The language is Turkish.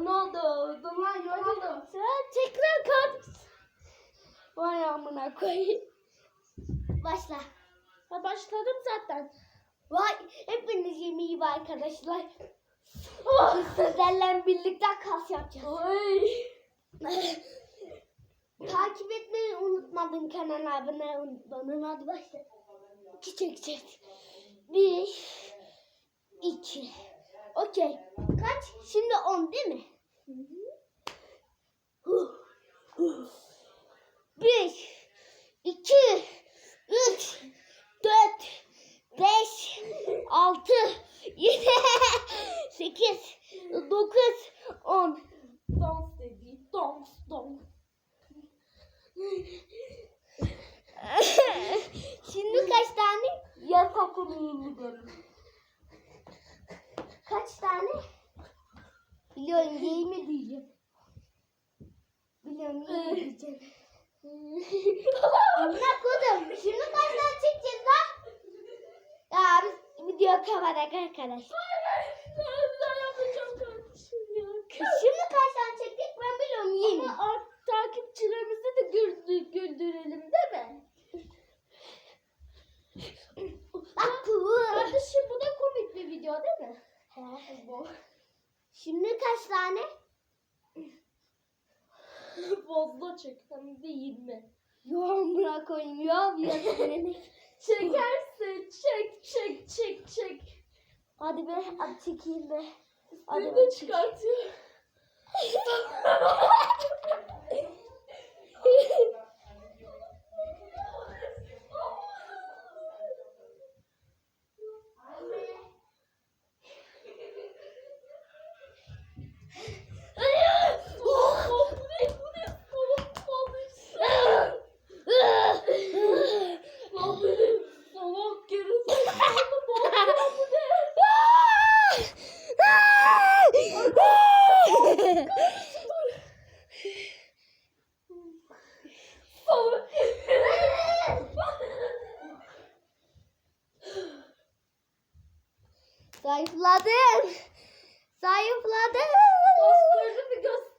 Ronaldo. Ronaldo. Sen tekrar kart. Vay amına koyayım. Başla. Ha, başladım zaten. Vay hepiniz iyi arkadaşlar. Oh, sizlerle birlikte kas yapacağız. Oy. Takip etmeyi unutmadın kanala abone unutmadın. Hadi başla. İki çekeceğiz. Bir, iki. Okey. Kaç? Şimdi on değil mi? Huh, huh. Bir, iki, üç, dört, beş, altı, yedi, sekiz, dokuz, on. Dans dedi. Dans dans. Şimdi kaç tane? Yasak yemin ederim. Kaç tane? Biliyorum yemin diyeceğim. Biliyorum yemin diyeceğim. Amına kodum. Şimdi kaç tane çekeceğiz lan? Ya biz video kameradak arkadaşlar. Ben yapacağım kardeşim ya. Şimdi kaç tane çektik ben biliyorum yemin. Ama art- takipçilerimizi de güldü, güldürelim değil mi? Bak kıvır. Kardeşim bu da komik bir video değil mi? Bu. Şimdi kaç tane? Fazla çek hem de 20. Yorumuna koyayım ya bir yazı Çekersin çek çek çek çek. Hadi be hadi çekeyim be. Hadi Hadi be. de çıkartıyor. Salak. Zayıfladın. Zayıfladın. Kaslarını bir göster. Allah.